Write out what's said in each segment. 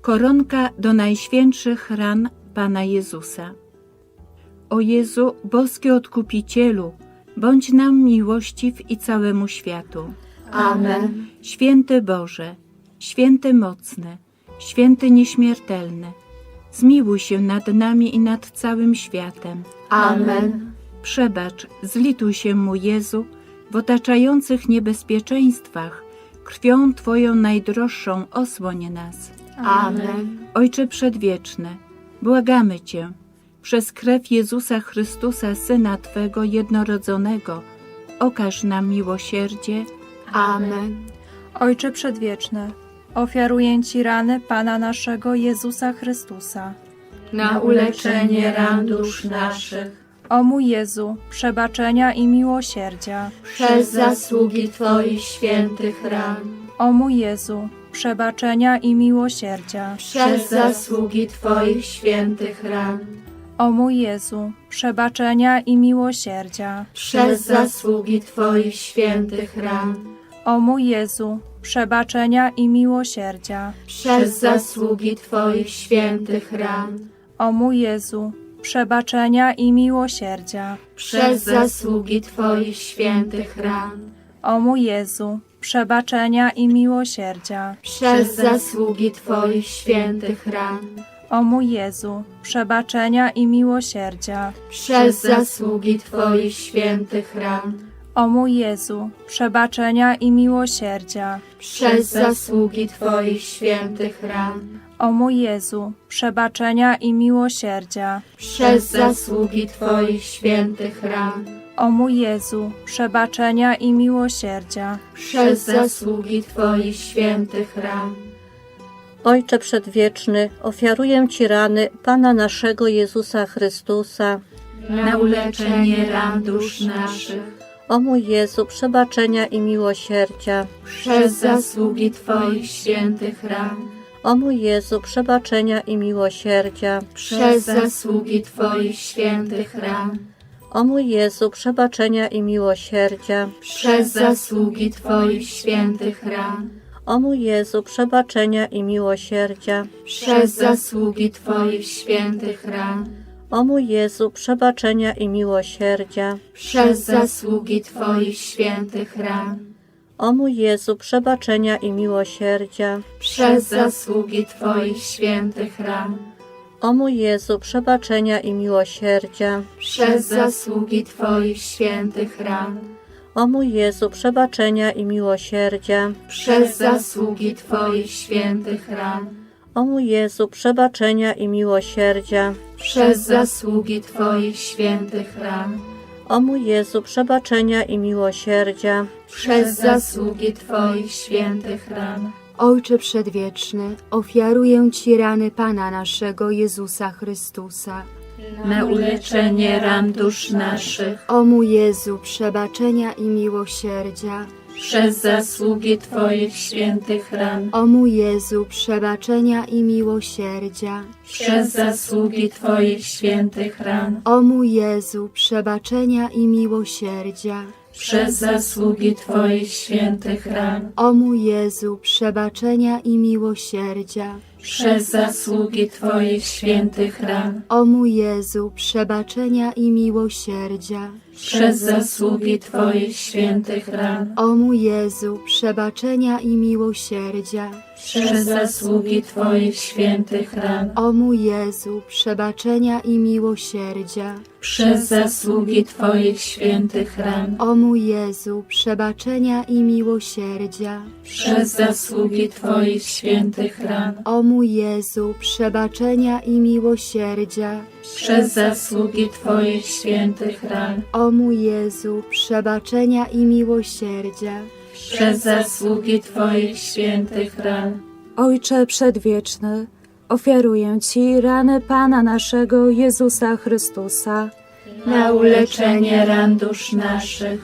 Koronka do najświętszych ran Pana Jezusa. O Jezu, boski Odkupicielu, bądź nam miłościw i całemu światu. Amen. Święty Boże, święty mocny, święty nieśmiertelny, zmiłuj się nad nami i nad całym światem. Amen. Przebacz, zlituj się mu Jezu, w otaczających niebezpieczeństwach, krwią Twoją najdroższą osłoń nas. Amen. Ojcze Przedwieczny, błagamy Cię, przez krew Jezusa Chrystusa, Syna Twego jednorodzonego, okaż nam miłosierdzie. Amen. Ojcze Przedwieczny, ofiaruję Ci rany Pana naszego Jezusa Chrystusa. Na uleczenie ran dusz naszych, O mój Jezu, przebaczenia i miłosierdzia. przez zasługi Twoich świętych ran, O mój Jezu, przebaczenia i miłosierdzia. przez zasługi Twoich świętych ran, O mój Jezu, przebaczenia i miłosierdzia. przez zasługi Twoich świętych ran, O mój Jezu, przebaczenia i miłosierdzia. przez zasługi Twoich świętych ran, O mój Jezu, przebaczenia i miłosierdzia. przez zasługi Twoich świętych ran, O mój Jezu, przebaczenia i miłosierdzia. przez zasługi Twoich świętych ran, O mój Jezu, przebaczenia i miłosierdzia. przez zasługi Twoich świętych ran, O mój Jezu, przebaczenia i miłosierdzia. przez zasługi Twoich świętych ran, O mój Jezu, przebaczenia i miłosierdzia. przez zasługi Twoich świętych ran, O mój Jezu, przebaczenia i miłosierdzia. przez zasługi Twoich świętych ran, Ojcze Przedwieczny, ofiaruję Ci rany Pana naszego Jezusa Chrystusa. na uleczenie ran dusz naszych, O mój Jezu, przebaczenia i miłosierdzia. przez zasługi Twoich świętych ran, O mój Jezu, przebaczenia i miłosierdzia. przez zasługi Twoich świętych ran, O mój Jezu, przebaczenia i miłosierdzia. przez zasługi Twoich świętych ran, O mój Jezu, przebaczenia i miłosierdzia. przez zasługi Twoich świętych ran, O mój Jezu, przebaczenia i miłosierdzia. przez zasługi Twoich świętych ran, O mój Jezu, przebaczenia i miłosierdzia. przez zasługi Twoich świętych ran, O mój Jezu, przebaczenia i miłosierdzia. przez zasługi Twoich świętych ran, O mój Jezu, przebaczenia i miłosierdzia. przez zasługi Twoich świętych ran, O mój Jezu, przebaczenia i miłosierdzia. przez zasługi Twoich świętych ran, O mój Jezu, przebaczenia i miłosierdzia. przez zasługi Twoich świętych ran, Ojcze Przedwieczny, ofiaruję Ci rany Pana naszego Jezusa Chrystusa. Na uleczenie ran dusz naszych, O mój Jezu, przebaczenia i miłosierdzia. przez zasługi Twoich świętych ran, O mój Jezu, przebaczenia i miłosierdzia. przez zasługi Twoich świętych ran, O mój Jezu, przebaczenia i miłosierdzia. Przez zasługi Twoich świętych ran, O mój Jezu, przebaczenia i miłosierdzia. Przez zasługi Twoich świętych ran, O mój Jezu, przebaczenia i miłosierdzia. przez zasługi Twoich świętych ran, O mój Jezu, przebaczenia i miłosierdzia. przez zasługi Twoich świętych ran, O mój Jezu, przebaczenia i miłosierdzia. przez zasługi Twoich świętych ran, O mój Jezu, przebaczenia i miłosierdzia. przez zasługi Twoich świętych ran, O mój Jezu, przebaczenia i miłosierdzia. przez zasługi Twoich świętych ran, O mój Jezu, przebaczenia i miłosierdzia. przez zasługi Twoich świętych ran, Ojcze Przedwieczny, ofiaruję Ci rany Pana naszego Jezusa Chrystusa. na uleczenie ran dusz naszych,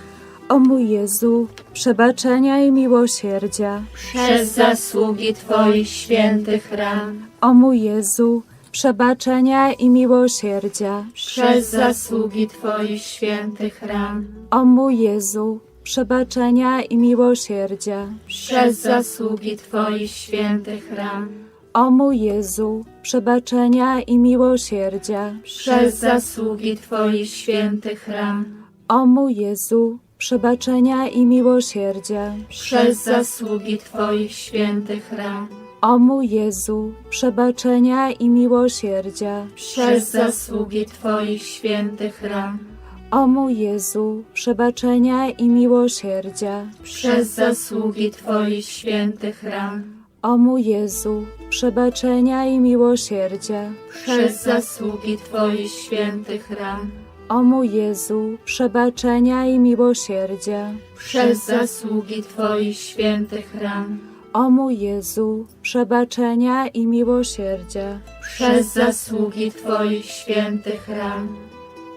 O mój Jezu, przebaczenia i miłosierdzia. przez zasługi Twoich świętych ran, O mój Jezu, przebaczenia i miłosierdzia. przez zasługi Twoich świętych ran, O mój Jezu, przebaczenia i miłosierdzia. przez zasługi Twoich świętych ran, O mój Jezu, przebaczenia i miłosierdzia. przez zasługi Twoich świętych ran, O mój Jezu, przebaczenia i miłosierdzia. przez zasługi Twoich świętych ran, O mój Jezu, przebaczenia i miłosierdzia. przez zasługi Twoich świętych ran, O mój Jezu, przebaczenia i miłosierdzia. przez zasługi Twoich świętych ran, O mój Jezu, przebaczenia i miłosierdzia. przez zasługi Twoich świętych ran, O mój Jezu, przebaczenia i miłosierdzia. przez zasługi Twoich świętych ran, O mój Jezu, przebaczenia i miłosierdzia. przez zasługi Twoich świętych ran.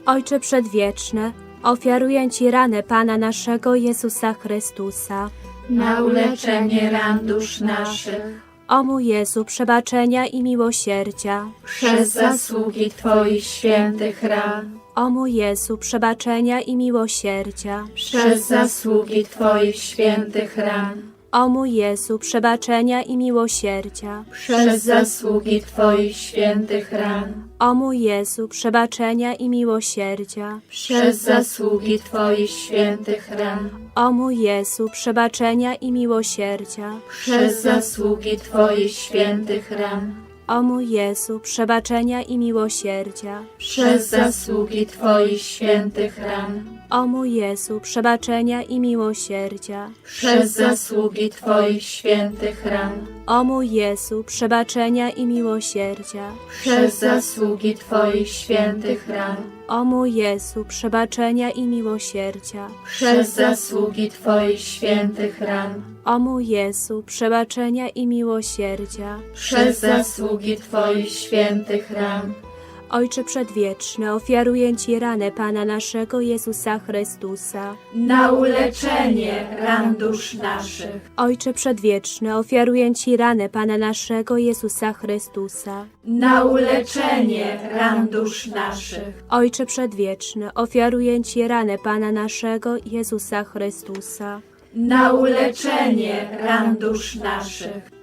Ojcze Przedwieczny, ofiaruję Ci ranę Pana naszego Jezusa Chrystusa. na uleczenie ran dusz naszych, O mój Jezu, przebaczenia i miłosierdzia. przez zasługi Twoich świętych ran, O mój Jezu, przebaczenia i miłosierdzia. przez zasługi Twoich świętych ran, O mój Jezu, przebaczenia i miłosierdzia. przez zasługi Twoich świętych ran, O mój Jezu, przebaczenia i miłosierdzia. przez zasługi Twoich świętych ran, O mój Jezu, przebaczenia i miłosierdzia. przez zasługi Twoich świętych ran, O mój Jezu, przebaczenia i miłosierdzia. przez zasługi Twoich świętych ran, O mój Jezu, przebaczenia i miłosierdzia. przez zasługi Twoich świętych ran, O mój Jezu, przebaczenia i miłosierdzia. przez zasługi Twoich świętych ran, O mój Jezu, przebaczenia i miłosierdzia. przez zasługi Twoich świętych ran, O mój Jezu, przebaczenia i miłosierdzia. przez zasługi Twoich świętych ran, Ojcze Przedwieczny, ofiaruję Ci ranę Pana naszego Jezusa Chrystusa. na uleczenie ran dusz naszych, Ojcze Przedwieczny, ofiaruję Ci ranę Pana naszego Jezusa Chrystusa. na uleczenie ran dusz naszych, Ojcze Przedwieczny, ofiaruję Ci ranę Pana naszego Jezusa Chrystusa. na uleczenie ran dusz naszych,